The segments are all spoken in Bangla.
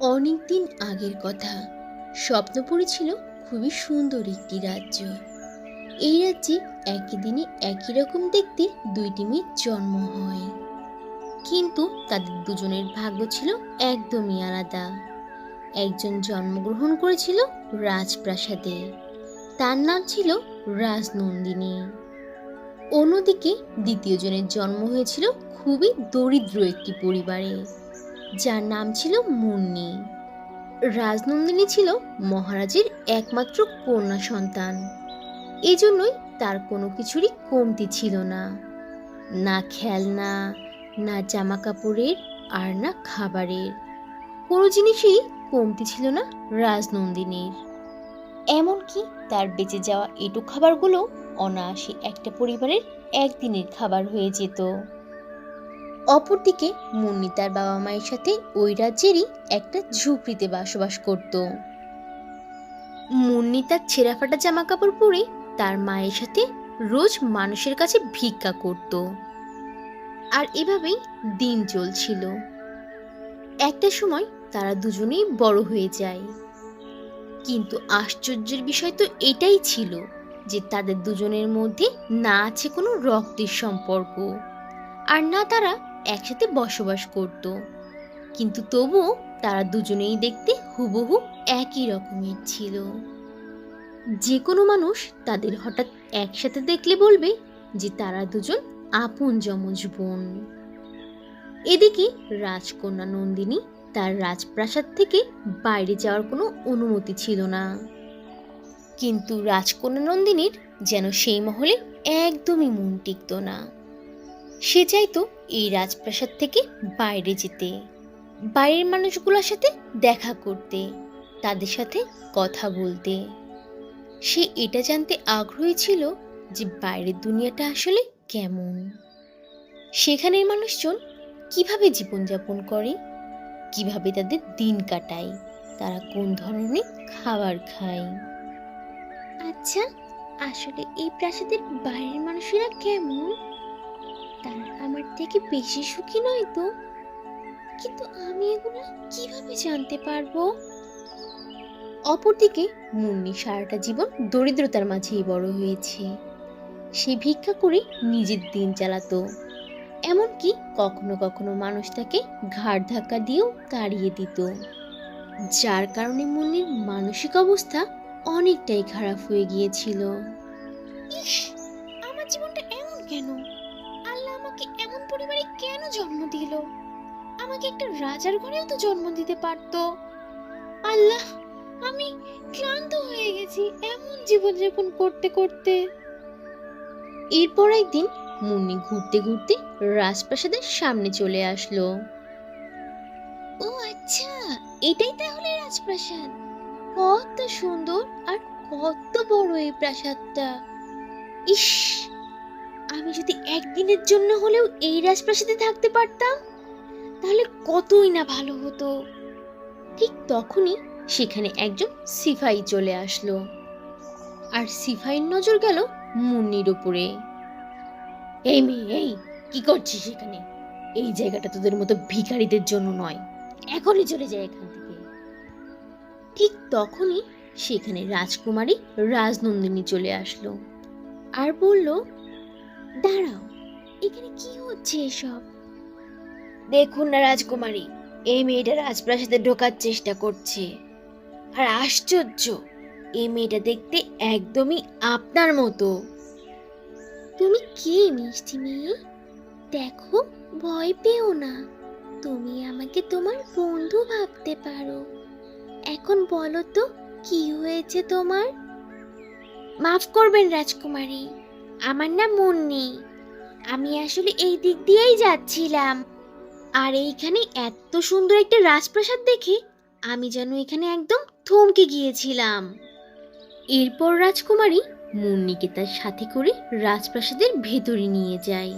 অনেক দিন আগের কথা। স্বপ্নপুরী ছিল খুবই সুন্দর একটি রাজ্য। এই রাজ্যে একই দিনে একই রকম দেখতে দুইটি মেয়ের জন্ম হয়। কিন্তু তাদের দুজনের ভাগ্য ছিল একদমই আলাদা। একজন জন্মগ্রহণ করেছিল রাজপ্রাসাদে। তার নাম ছিল রাজনন্দিনী। অন্যদিকে দ্বিতীয় জনের জন্ম হয়েছিল খুবই দরিদ্র একটি পরিবারে। যার নাম ছিল মুন্নি। রাজনন্দিনী ছিল মহারাজের একমাত্র কন্যা সন্তান। এজন্যই তার কোনো কিছুরই কমতি ছিল না। না খেলনা, না জামা কাপড়ের আর না খাবারের। কোনো জিনিসই কমতি ছিল না রাজনন্দিনীর। এমনকি তার বেঁচে যাওয়া এটু খাবারগুলো অনায়াসে একটা পরিবারের একদিনের খাবার হয়ে যেত। অপরদিকে মুন্নি তার বাবা মায়ের সাথে ওই রাজ্যেরই একটা ঝুপড়িতে বসবাস করত। মুন্নি তার ছেঁড়াফাটা জামা কাপড় পরে তার মায়ের সাথে রোজ মানুষের কাছে ভিক্ষা করত। আর এভাবেই দিন চলছিল। একটা সময় তারা দুজনেই বড় হয়ে যায়। কিন্তু আশ্চর্যের বিষয় তো এটাই ছিল যে তাদের দুজনের মধ্যে না আছে কোনো রক্তের সম্পর্ক। আর না তারা একসাথে বসবাস করত। কিন্তু তবুও তারা দুজনেই দেখতে হুবহু একই রকমের ছিল। যে কোনো মানুষ তাদের হঠাৎ একসাথে দেখলে বলবে যে তারা দুজন আপন যমজ বোন। এদিকে রাজকন্যা নন্দিনী তার রাজপ্রাসাদ থেকে বাইরে যাওয়ার কোনো অনুমতি ছিল না। কিন্তু রাজকন্যা নন্দিনীর যেন সেই মহলে একদমই মন টিকত না। সে চাইতো এই রাজপ্রাসাদ থেকে বাইরে যেতে। বাইরের মানুষগুলোর সাথে দেখা করতে, তাদের সাথে কথা বলতে। সে এটা জানতে আগ্রহী ছিল যে বাইরের দুনিয়াটা আসলে কেমন। সেখানের মানুষজন কীভাবে জীবনযাপন করে, কীভাবে তাদের দিন কাটায়, তারা কোন ধরনের খাবার খায়। আচ্ছা আসলে এই প্রাসাদের বাইরের মানুষেরা কেমন? তারা আমার থেকে বেশি সুখী নয় তো? কিন্তু আমি এগুলো কীভাবে জানতে পারব? অপরদিকে মুন্নি সারাটা জীবন দরিদ্রতার মাঝেই বড় হয়েছে। সে ভিক্ষা করে নিজের দিন চালাতো। এমনকি কখনো কখনো মানুষ তাকে ঘাড় ধাক্কা দিয়েও তাড়িয়ে দিত। যার কারণে মুন্নির মানসিক অবস্থা অনেকটাই খারাপ হয়ে গিয়েছিল। আমার জীবনটা এমন কেন? কেন জন্ম দিল? আমাকে একটা রাজার ঘরেও তো জন্ম দিতে পারতো। আল্লাহ, আমি ক্লান্ত হয়ে গেছি এমন জীবনযাপন করতে করতে। এরপর একদিন মুন্নি ঘুরতে ঘুরতে রাজপ্রাসাদের সামনে চলে আসলো। ও আচ্ছা এটাই তাহলে রাজপ্রাসাদ। কত সুন্দর আর কত বড় এই প্রাসাদটা। ইস আমি যদি একদিনের জন্য হলেও এই রাজপ্রাসাদে থাকতে পারতাম, তাহলে কতই না ভালো হতো। ঠিক তখনই সেখানে একজন সিফাই চলে আসলো। আর সিপাহীর নজর গেল মুন্নির ওপরে এই মেয়ে, এই, কি করছিস এখানে? এই জায়গাটা তোদের মতো ভিখারিদের জন্য নয়। এখনই চলে যায় এখান থেকে। ঠিক তখনই সেখানে রাজকুমারী রাজনন্দিনী চলে আসলো। আর বলল দাঁড়াও এখানে কি হচ্ছে এসব? দেখুন না রাজকুমারী এই মেয়েটা রাজপ্রাসাদে ঢোকার চেষ্টা করছে। আর আশ্চর্য এই মেয়েটা দেখতে একদমই আপনার মতো। তুমি কে মিষ্টি মেয়ে? দেখো ভয় পেও না। তুমি আমাকে তোমার বন্ধু ভাবতে পারো। এখন বলো তো কি হয়েছে তোমার? মাফ করবেন রাজকুমারী আমার নাম মুন্নি। আমি আসলে এই দিক দিয়েই যাচ্ছিলাম। আর এইখানে এত সুন্দর একটা রাজপ্রাসাদ দেখে আমি যেন এখানে একদম থমকে গিয়েছিলাম। এরপর রাজকুমারী মুন্নিকে তার সাথে করে রাজপ্রাসাদের ভেতরে নিয়ে যায়।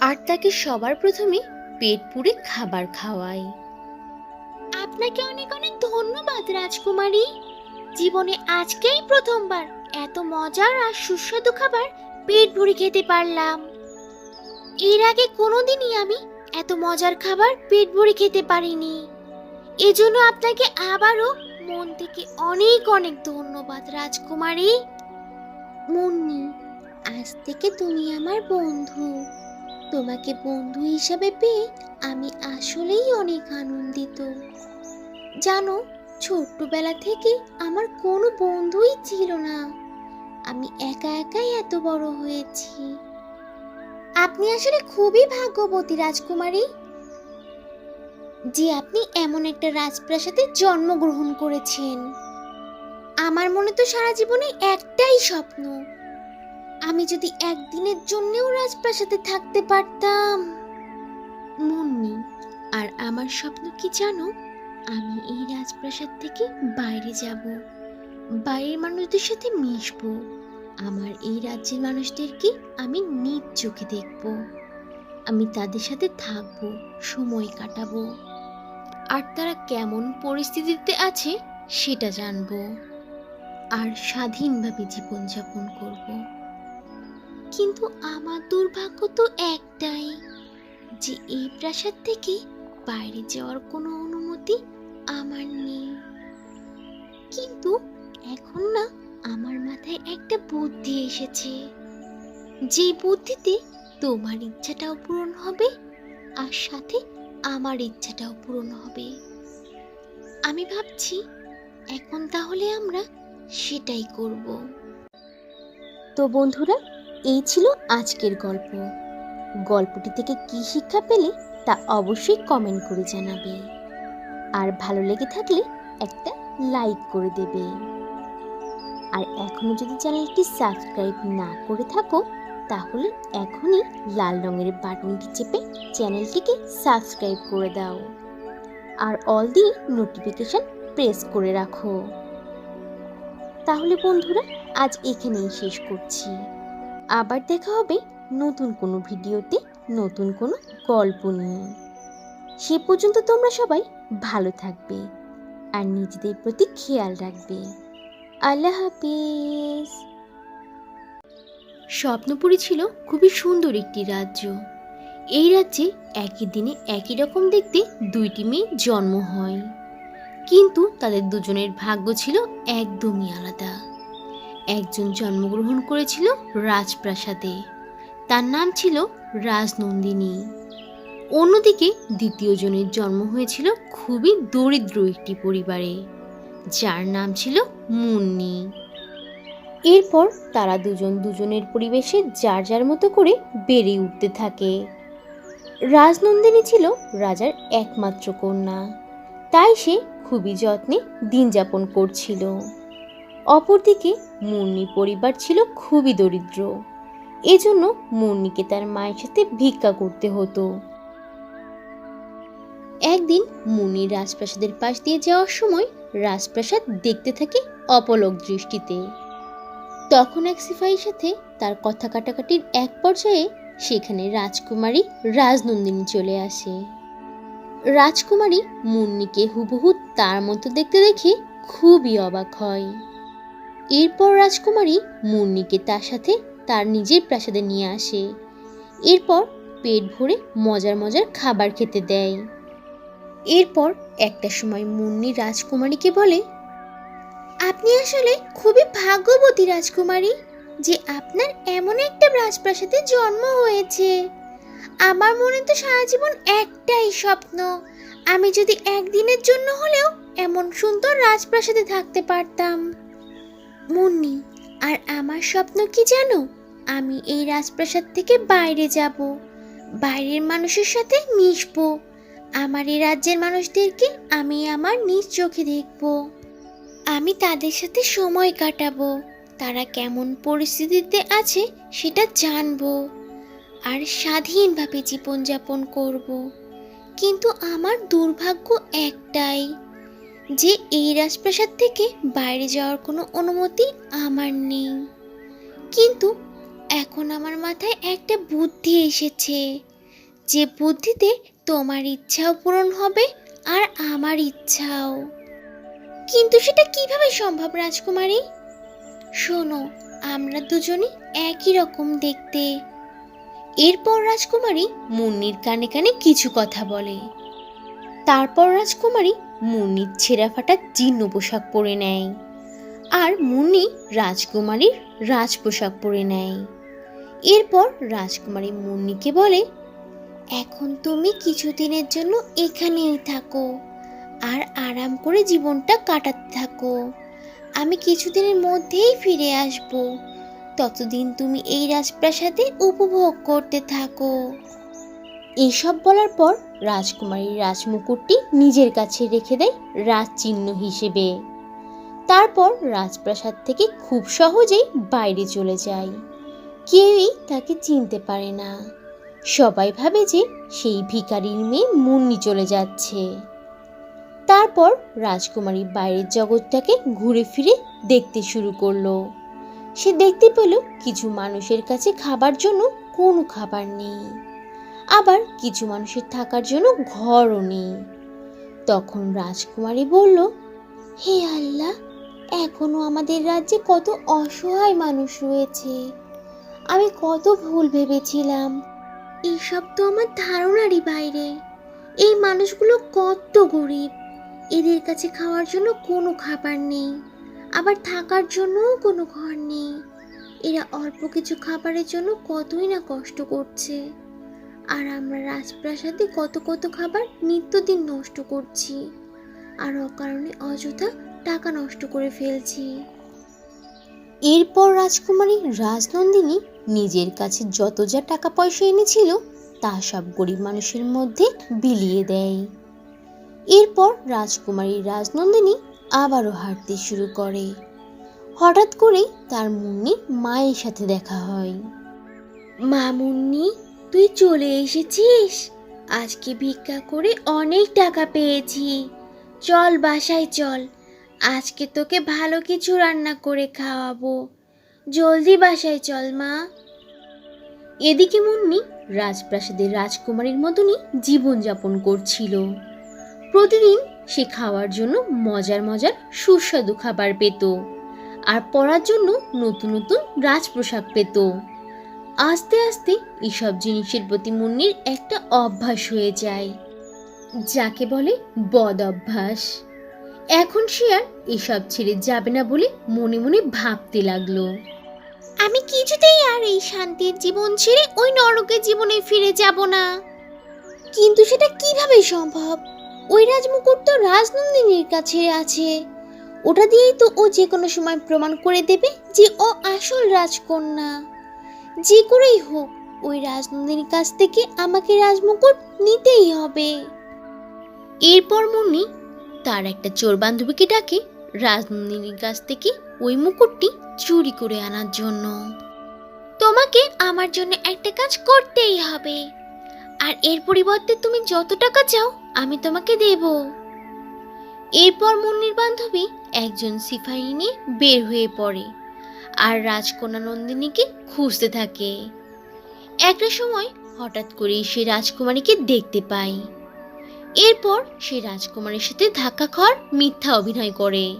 আর তাকে সবার প্রথমে পেট পুড়ে খাবার খাওয়ায়। আপনাকে অনেক অনেক ধন্যবাদ রাজকুমারী। জীবনে আজকেই প্রথমবার এত মজার আর সুস্বাদু খাবার পেট ভরে খেতে পারলাম। এর আগে কোনোদিনই আমি এত মজার খাবার পেট ভরে খেতে পারিনি। এজন্য আপনাকে আবারও মন থেকে অনেক অনেক ধন্যবাদ, রাজকুমারী। মুন্নি, আজ থেকে তুমি আমার বন্ধু। তোমাকে বন্ধু হিসাবে পেয়ে আমি আসলেই অনেক আনন্দিত। জানো, ছোট্টবেলা থেকে আমার কোনো বন্ধুই ছিল না। আমি একা একাই এত বড় হয়েছি। আপনি আসলে খুবই ভাগ্যবতী রাজকুমারী। যে আপনি এমন একটা রাজপ্রাসাদে জন্মগ্রহণ করেছেন। আমার মনে তো সারা জীবনে একটাই স্বপ্ন। আমি যদি একদিনের জন্যেও রাজপ্রাসাদে থাকতে পারতাম। মুন্নি আর আমার স্বপ্ন কি জানো? আমি এই রাজপ্রাসাদ থেকে বাইরে যাব। বাইরের মানুষদের সাথে মিশবো। আমার এই রাজ্যের মানুষদেরকে আমি নিজ চোখে দেখব। আমি তাদের সাথে থাকব, সময় কাটাবো। আর তারা কেমন পরিস্থিতিতে আছে সেটা জানব। আর স্বাধীনভাবে জীবনযাপন করব। কিন্তু আমার দুর্ভাগ্য তো একটাই, যে এই প্রাসাদ থেকে বাইরে যাওয়ার কোনো অনুমতি আমার নেই। কিন্তু এখন না আমার মাথায় একটা বুদ্ধি এসেছে। যে বুদ্ধিতে তোমার ইচ্ছাটাও পূরণ হবে আর সাথে আমার ইচ্ছাটাও পূরণ হবে। আমি ভাবছি এখন তাহলে আমরা সেটাই করব। তো বন্ধুরা, এই ছিল আজকের গল্প। গল্পটি থেকে কি শিক্ষা পেলে তা অবশ্যই কমেন্ট করে জানাবে। আর ভালো লেগে থাকলে একটা লাইক করে দেবে। আর এখনও যদি চ্যানেলটি সাবস্ক্রাইব না করে থাকো, তাহলে এখনই লাল রঙের বাটনটি চেপে চ্যানেলটিকে সাবস্ক্রাইব করে দাও। আর অল দিয়ে নোটিফিকেশন প্রেস করে রাখো। তাহলে বন্ধুরা, আজ এখানেই শেষ করছি। আবার দেখা হবে নতুন কোনো ভিডিওতে নতুন কোনো গল্প নিয়ে। সে পর্যন্ত তোমরা সবাই ভালো থাকবে আর নিজেদের প্রতি খেয়াল রাখবে। আল্লাহ হাফিজ। স্বপ্নপুরী ছিল খুবই সুন্দর একটি রাজ্য। এই রাজ্যে একই দিনে একই রকম দেখতে দুইটি মেয়ে জন্ম হয়। কিন্তু তাদের দুজনের ভাগ্য ছিল একদমই আলাদা। একজন জন্মগ্রহণ করেছিল রাজপ্রাসাদে। তার নাম ছিল রাজনন্দিনী। অন্যদিকে দ্বিতীয় জনের জন্ম হয়েছিল খুবই দরিদ্র একটি পরিবারে। যার নাম ছিল মুন্নি। এরপর তারা দুজন দুজনের পরিবেশে যার যার মতো করে বেড়ে উঠতে থাকে। রাজনন্দিনী ছিল রাজার একমাত্র কন্যা। তাই সে খুবই যত্নে দিন যাপন করছিল। অপরদিকে মুন্নি পরিবার ছিল খুবই দরিদ্র। এজন্য মুন্নিকে তার মায়ের সাথে ভিক্ষা করতে হতো। একদিন মুন্নি রাজপ্রাসাদের পাশ দিয়ে যাওয়ার সময় রাজপ্রাসাদ দেখতে থাকে অপলক দৃষ্টিতে। তখন এক সিপাহীর সাথে তার কথা কাটাকাটির এক পর্যায়ে সেখানে রাজকুমারী রাজনন্দিনী চলে আসে। রাজকুমারী মুন্নিকে হুবহু তার মতো দেখতে দেখে খুবই অবাক হয়। এরপর রাজকুমারী মুন্নিকে তার সাথে তার নিজের প্রাসাদে নিয়ে আসে। এরপর পেট ভরে মজার মজার খাবার খেতে দেয়। এরপর একটা সময় মুন্নি রাজকুমারীকে বলে, আপনি আসলে খুবই ভাগ্যবতী রাজকুমারী যে আপনার এমন একটা রাজপ্রাসাদে জন্ম হয়েছে। আমার মনে তো সারা জীবন একটাই স্বপ্ন, আমি যদি একদিনের জন্য হলেও এমন সুন্দর রাজপ্রাসাদে থাকতে পারতাম। মুন্নি, আর আমার স্বপ্ন কি জানো? আমি এই রাজপ্রাসাদ থেকে বাইরে যাব, বাইরের মানুষের সাথে মিশবো। আমার এই রাজ্যের মানুষদেরকে আমি আমার নিজ চোখে দেখব। আমি তাদের সাথে সময় কাটাবো। তারা কেমন পরিস্থিতিতে আছে সেটা জানব। আর স্বাধীনভাবে জীবনযাপন করব। কিন্তু আমার দুর্ভাগ্য একটাই, যে এই রাজপ্রাসাদ থেকে বাইরে যাওয়ার কোনো অনুমতি আমার নেই। কিন্তু এখন আমার মাথায় একটা বুদ্ধি এসেছে। যে বুদ্ধিতে তোমার ইচ্ছাও পূরণ হবে আর আমার ইচ্ছাও। কিন্তু সেটা কীভাবে সম্ভব, রাজকুমারী? শোনো, আমরা দুজনই একই রকম দেখতে। এরপর রাজকুমারী মুন্নির কানে কানে কিছু কথা বলে। তারপর রাজকুমারী মুন্নির ছেঁড়া ফাটা জীর্ণ পোশাক পরে নেয় আর মুন্নি রাজকুমারীর রাজ পোশাক পরে নেয়। এরপর রাজকুমারী মুন্নিকে বলে এখন তুমি কিছুদিনের জন্য এখানেই থাকো আর আরাম করে জীবনটা কাটাতে থাকো। আমি কিছুদিনের মধ্যেই ফিরে আসব। ততদিন তুমি এই রাজপ্রাসাদে উপভোগ করতে থাকো। এইসব বলার পর রাজকুমারী রাজমুকুটটি নিজের কাছে রেখে দেয় রাজচিহ্ন হিসেবে। তারপর রাজপ্রাসাদ থেকে খুব সহজেই বাইরে চলে যায়। কেউই তাকে চিনতে পারে না। সবাই ভাবে যে সেই ভিখারির মেয়ে মুন্নি চলে যাচ্ছে। তারপর রাজকুমারী বাইরের জগৎটাকে ঘুরে ফিরে দেখতে শুরু করল। সে দেখতে পেল কিছু মানুষের কাছে খাবার জন্য কোনো খাবার নেই। আবার কিছু মানুষের থাকার জন্য ঘরও নেই। তখন রাজকুমারী বলল, হে আল্লাহ, এখনও আমাদের রাজ্যে কত অসহায় মানুষ রয়েছে। আমি কত ভুল ভেবেছিলাম। এইসব তো আমার ধারণারই বাইরে। এই মানুষগুলো কত গরিব। এদের কাছে খাওয়ার জন্য কোনো খাবার নেই। আবার থাকার জন্যও কোনো ঘর নেই। এরা অল্প কিছু খাবারের জন্য কতই না কষ্ট করছে। আর আমরা রাজপ্রাসাদে কত কত খাবার নিত্যদিন নষ্ট করছি। আর অকারণে অযথা টাকা নষ্ট করে ফেলছি। এরপর রাজকুমারী রাজনন্দিনী নিজের কাছে যত যা টাকা পয়সা এনেছিল, তা সব গরিব মানুষের মধ্যে বিলিয়ে দেয়। এরপর রাজকুমারী রাজনন্দিনী আবারও হাঁটতে শুরু করে। হঠাৎ করেই তার মুন্নির মায়ের সাথে দেখা হয়। মামুন্নি তুই চলে এসেছিস? আজকে ভিক্ষা করে অনেক টাকা পেয়েছি। চল বাসায় চল। আজকে তোকে ভালো কিছু রান্না করে খাওয়াবো। জলদি বাসায় চল, মা। এদিকে মুন্নি রাজপ্রাসাদের রাজকুমারীর মতনই জীবনযাপন করছিল। প্রতিদিন সে খাওয়ার জন্য মজার মজার সুস্বাদু খাবার পেত আর পরার জন্য নতুন নতুন রাজপোশাক পেত। আস্তে আস্তে এসব জিনিসের প্রতি মুন্নির একটা অভ্যাস হয়ে যায়, যাকে বলে বদ অভ্যাস। এখন সে আর এসব ছেড়ে যাবে না বলে মনে মনে ভাবতে লাগল। আমি কিছুতেই আর এই শান্তির জীবন ছেড়ে ওই নরকের জীবনে ফিরে যাব না। কিন্তু সেটা কীভাবে সম্ভব? ওই রাজমুকুট তো রাজনন্দিনীর কাছে আছে। ওটা দিয়েই তো ও যে কোনো সময় প্রমাণ করে দেবে যে ও আসল রাজকন্যা। যে করেই হোক, ওই রাজনন্দিনীর কাছ থেকে আমাকে রাজমুকুট নিতেই হবে। এরপর মুন্নি তার একটা চোর বান্ধবীকে ডাকে রাজনন্দিনীর কাছ থেকে ওই মুকুটটি চুরি করে আনার জন্য। তোমাকে আমার জন্য একটা কাজ করতেই হবে। আর এর পরিবর্তে তুমি যত টাকা চাও, আমি তোমাকে দেব। এরপর মুন্নির বান্ধবী একজন সিপাহী নিয়ে বের হয়ে পড়ে আর রাজকন্যা নন্দিনীকে খুঁজতে থাকে। একটা সময় হঠাৎ করেই সে রাজকুমারীকে দেখতে পায়। এরপর সে রাজকুমারীর সাথে ধাক্কা খাওয়ার মিথ্যা অভিনয় করে।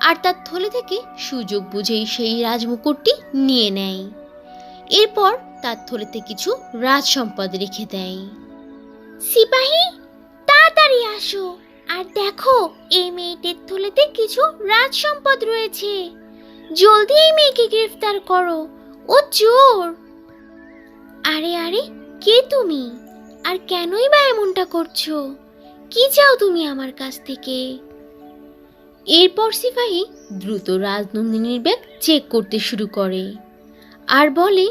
আর তার থলে থেকে সুযোগ বুঝেই সেই রাজমুকুটটি নিয়ে নেয়। এরপর তার থলেতে কিছু রাজ সম্পদ রেখে দেয়। সিপাহী, তাড়াতাড়ি আসো। আর দেখো, এই মেয়েটির থলেতে কিছু রাজ সম্পদ রয়েছে। জলদি এই মেয়েকে গ্রেফতার করো। ও চোর। আরে আরে, কে তুমি? আর কেনই বা এমনটা করছ? কি চাও তুমি আমার কাছ থেকে? এরপর সিপাহী দ্রুত রাজনন্দিনীর ব্যাগ চেক করতে শুরু করে আর বলে,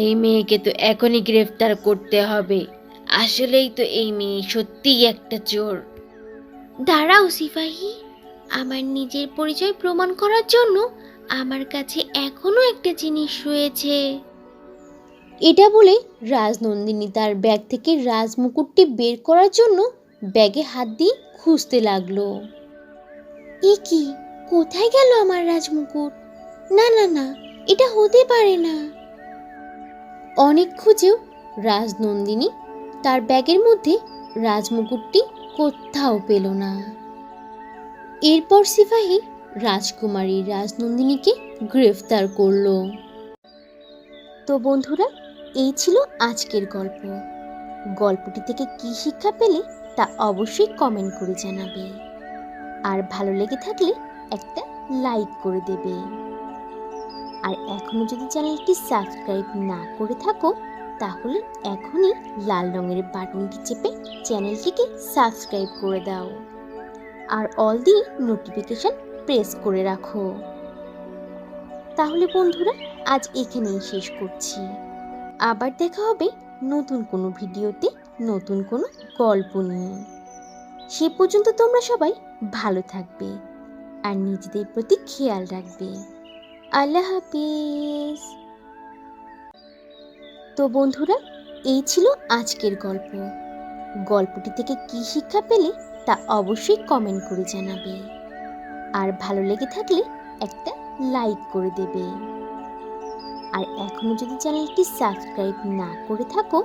এই মেয়েকে তো এখনই গ্রেফতার করতে হবে। আসলেই তো এই মেয়ে সত্যিই একটা চোর। দাঁড়াও সিপাহী, আমার নিজের পরিচয় প্রমাণ করার জন্য আমার কাছে এখনও একটা জিনিস রয়েছে। এটা বলে রাজনন্দিনী তার ব্যাগ থেকে রাজমুকুটটি বের করার জন্য ব্যাগে হাত দিয়ে খুঁজতে লাগল। এ কি? কোথায় গেল আমার রাজমুকুট? না না না, এটা হতে পারে না। অনেক খুঁজেও রাজনন্দিনী তার ব্যাগের মধ্যে রাজমুকুটটি কোথাও পেল না। এরপর সিপাহী রাজকুমারী রাজনন্দিনীকে গ্রেফতার করল। তো বন্ধুরা, এই ছিল আজকের গল্প। গল্পটি থেকে কি শিক্ষা পেলে তা অবশ্যই কমেন্ট করে জানাবে। আর ভালো লেগে থাকলে একটা লাইক করে দেবে। আর এখনও যদি চ্যানেলটি সাবস্ক্রাইব না করে থাকো, তাহলে এখনই লাল রঙের বাটনটি চেপে চ্যানেলটিকে সাবস্ক্রাইব করে দাও। আর অল দি নোটিফিকেশন প্রেস করে রাখো। তাহলে বন্ধুরা, আজ এখানেই শেষ করছি। আবার দেখা হবে নতুন কোনো ভিডিওতে, নতুন কোনো গল্প নিয়ে। সে পর্যন্ত তোমরা সবাই ভালো থাকবে আর নিজেদের প্রতি খেয়াল রাখবে। আল্লাহ হাফিজ। তো বন্ধুরা, এই ছিল আজকের গল্প। গল্পটি থেকে কি শিক্ষা পেলে তা অবশ্যই কমেন্ট করে জানাবে। আর ভালো লেগে থাকলে একটা লাইক করে দেবে। আর এখনও যদি চ্যানেলটি সাবস্ক্রাইব না করে থাকো